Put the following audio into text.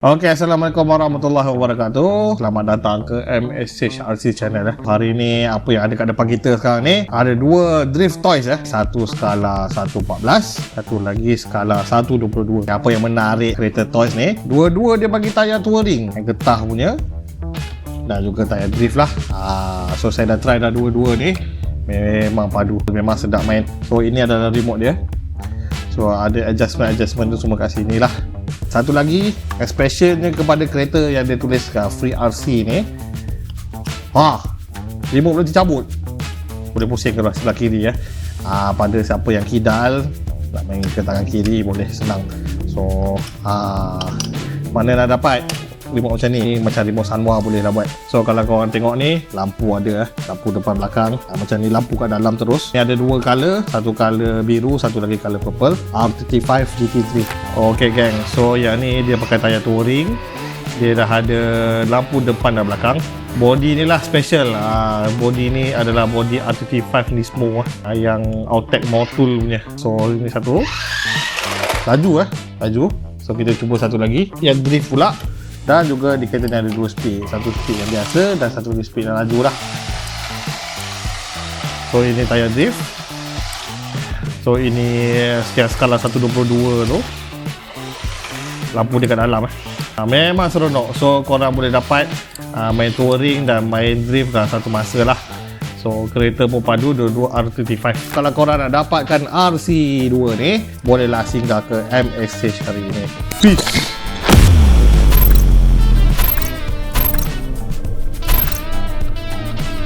Okey, Assalamualaikum warahmatullahi wabarakatuh. Selamat datang ke MSH RC Channel eh. Hari ni apa yang ada kat depan kita sekarang ni? Ada dua drift toys eh. Satu skala 114 Satu lagi skala 122 Apa yang menarik kereta toys ni? Dua-dua dia bagi tayar touring. Yang getah punya Dan juga tayar drift lah. Ah, So saya dah try dah dua-dua ni. Memang padu. Memang sedap main. So ini adalah remote dia So ada adjustment-adjustment tu semua kat sini lah. Satu lagi expressionnya kepada kereta yang dia tulis kat Free RC ni. Ha remote boleh dicabut. Boleh pusing ke sebelah kiri ya? Ha, pada siapa yang kidal nak main ke tangan kiri boleh senang. So ha, mana nak dapat remote macam ni macam remote Sanwa boleh lah buat. So kalau korang tengok ni lampu ada eh. lampu depan belakang. Ha, macam ni lampu kat dalam terus. Ni ada dua color satu color biru satu lagi color purple. R35 GT3 ok gang so yang ni dia pakai tayar touring. Dia dah ada lampu depan dan belakang. Body ni lah special. Ha, body ni adalah body R35 Nismo ha, yang Autech Motul punya. So ini satu. Laju eh. Laju. So kita cuba satu lagi. Yang drift pula dan juga di ni ada dua speed satu speed yang biasa dan satu speed yang laju lah. So ini tayar drift. So ini sekian skala 122 tu. Lampu dia kat dalam eh. Ha, memang seronok. So korang boleh dapat uh, main touring dan main drift dalam satu masa lah. So kereta pun padu dua-dua R35 Kalau korang nak dapatkan RC2 ni Bolehlah singgah ke MSH hari ini. Peace